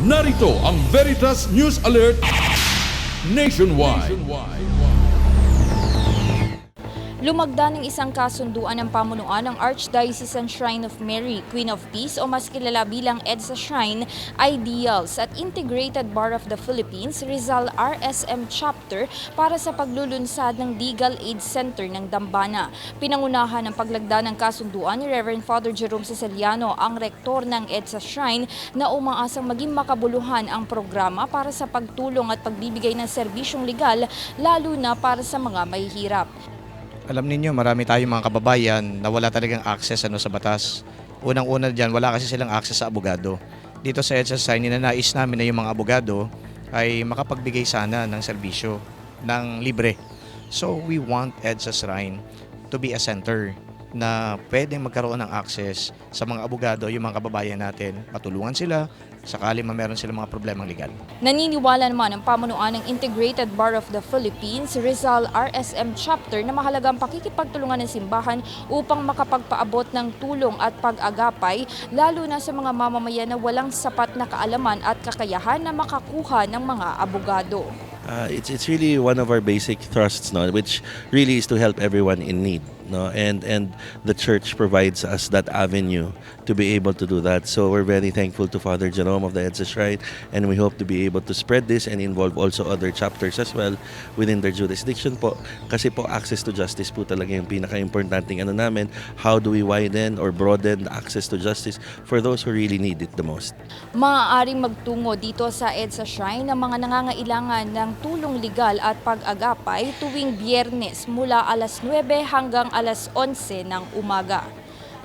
Narito ang Veritas News Alert Nationwide. Lumagda ng isang kasunduan ng pamunuan ng Archdiocesan Shrine of Mary, Queen of Peace o mas kilala bilang EDSA Shrine, Ideals at Integrated Bar of the Philippines, Rizal RSM Chapter para sa paglulunsad ng Legal Aid Center ng Dambana. Pinangunahan ng paglagda ng kasunduan ni Reverend Father Jerome Ceciliano, ang rektor ng EDSA Shrine, na umaasang maging makabuluhan ang programa para sa pagtulong at pagbibigay ng serbisyong legal, lalo na para sa mga mahihirap. Alam ninyo, marami tayong mga kababayan na wala talagang access ano, sa batas. Unang-una dyan, wala kasi silang access sa abogado. Dito sa Sign, ninanais namin na yung mga abogado ay makapagbigay sana ng serbisyo ng libre. So we want EDSA Shrine to be a center na pwedeng magkaroon ng access sa mga abogado, yung mga kababayan natin, matulungan sila sakali man meron silang mga problemang legal. Naniniwala naman ang pamunuan ng Integrated Bar of the Philippines, Rizal RSM Chapter na mahalagang pakikipagtulungan ng simbahan upang makapagpaabot ng tulong at pag-agapay lalo na sa mga mamamayan na walang sapat na kaalaman at kakayahan na makakuha ng mga abogado. Uh, it's it's really one of our basic thrusts, no, which really is to help everyone in need, no, and and the church provides us that avenue to be able to do that. So we're very thankful to Father Jerome of the EDSA Shrine, and we hope to be able to spread this and involve also other chapters as well within their jurisdiction po. Kasi po access to justice po talaga yung pinaka-importanting ano namin. How do we widen or broaden the access to justice for those who really need it the most? Maaaring magtungo dito sa EDSA Shrine ng mga nangangailangan ng tulong legal at pag-agapay tuwing biyernes mula alas 9 hanggang alas 11 ng umaga.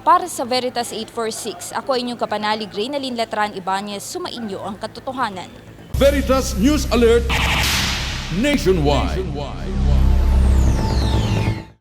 Para sa Veritas 846, ako ay inyong kapanalig Reynalyn Latran Ibanez, sumainyo ang katotohanan. Veritas News Alert Nationwide.